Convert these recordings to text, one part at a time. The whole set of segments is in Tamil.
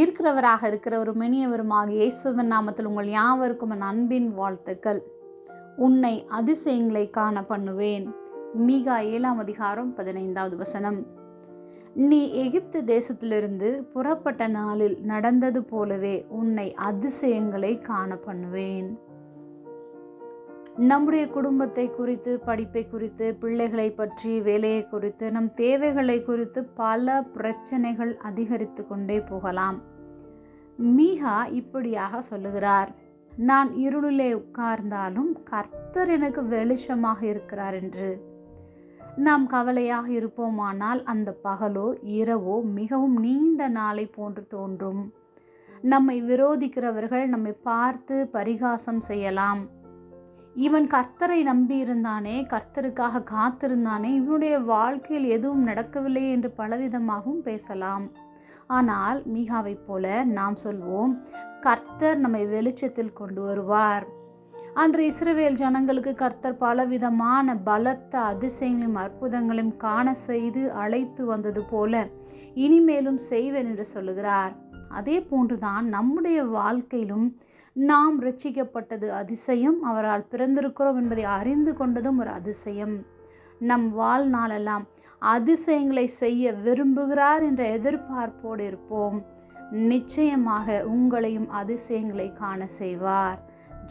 இருக்கிறவராக இருக்கிற ஒரு மெனியவருமாக இயேசுவின் நாமத்தில் உங்கள் யாவருக்கும் என் அன்பின் வாழ்த்துக்கள். உன்னை அதிசயங்களை காண பண்ணுவேன். மீகா ஏழாம் அதிகாரம் பதினைந்தாவது வசனம். நீ எகிப்து தேசத்திலிருந்து புறப்பட்ட நாளில் நடந்தது போலவே உன்னை அதிசயங்களை காண பண்ணுவேன். நம்முடைய குடும்பத்தை குறித்து படிப்பை குறித்து பிள்ளைகளை பற்றி வேலையை குறித்து நம் தேவைகளை குறித்து பல பிரச்சனைகள் அதிகரித்து கொண்டே போகலாம். மீகா இப்படியாக சொல்லுகிறார். நான் இருளிலே உட்கார்ந்தாலும் கர்த்தர் எனக்கு வெளிச்சமாக இருக்கிறார் என்று. நாம் கவலையாக இருப்போமானால் அந்த பகலோ இரவோ மிகவும் நீண்ட நாளை போன்று தோன்றும். நம்மை விரோதிக்கிறவர்கள் நம்மை பார்த்து பரிகாசம் செய்யலாம். இவன் கர்த்தரை நம்பியிருந்தானே கர்த்தருக்காக காத்திருந்தானே இவனுடைய வாழ்க்கையில் எதுவும் நடக்கவில்லை என்று பலவிதமாகவும் பேசலாம். ஆனால் மீகாவைப் போல நாம் சொல்வோம் கர்த்தர் நம்மை வெளிச்சத்தில் கொண்டு வருவார். அன்று இஸ்ரவேல் ஜனங்களுக்கு கர்த்தர் பலவிதமான பலத்த அதிசயங்களையும் அற்புதங்களையும் காண செய்து அழைத்து வந்தது போல இனிமேலும் செய்வேன் என்று சொல்லுகிறார். அதே போன்றுதான் நம்முடைய வாழ்க்கையிலும் நாம் ரட்சிக்கப்பட்டது அதிசயம். அவரால் பிறந்திருக்கிறோம் என்பதை அறிந்து கொண்டதும் ஒரு அதிசயம். நம் வாழ்நாளெல்லாம் அதிசயங்களை செய்ய விரும்புகிறார் என்ற எதிர்பார்ப்போடு இருப்போம். நிச்சயமாக உங்களையும் அதிசயங்களை காண செய்வார்.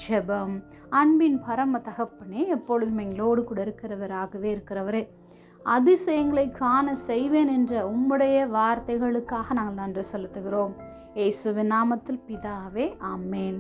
ஜெபம். அன்பின் பரம தகப்பனே எப்பொழுதும் எங்களோடு கூட இருக்கிறவராகவே இருக்கிறவரே அதிசயங்களை காண செய்வேன் என்ற உம்முடைய வார்த்தைகளுக்காக நாங்கள் நன்றி செலுத்துகிறோம். இயேசுவின் நாமத்தில் பிதாவே ஆமேன்.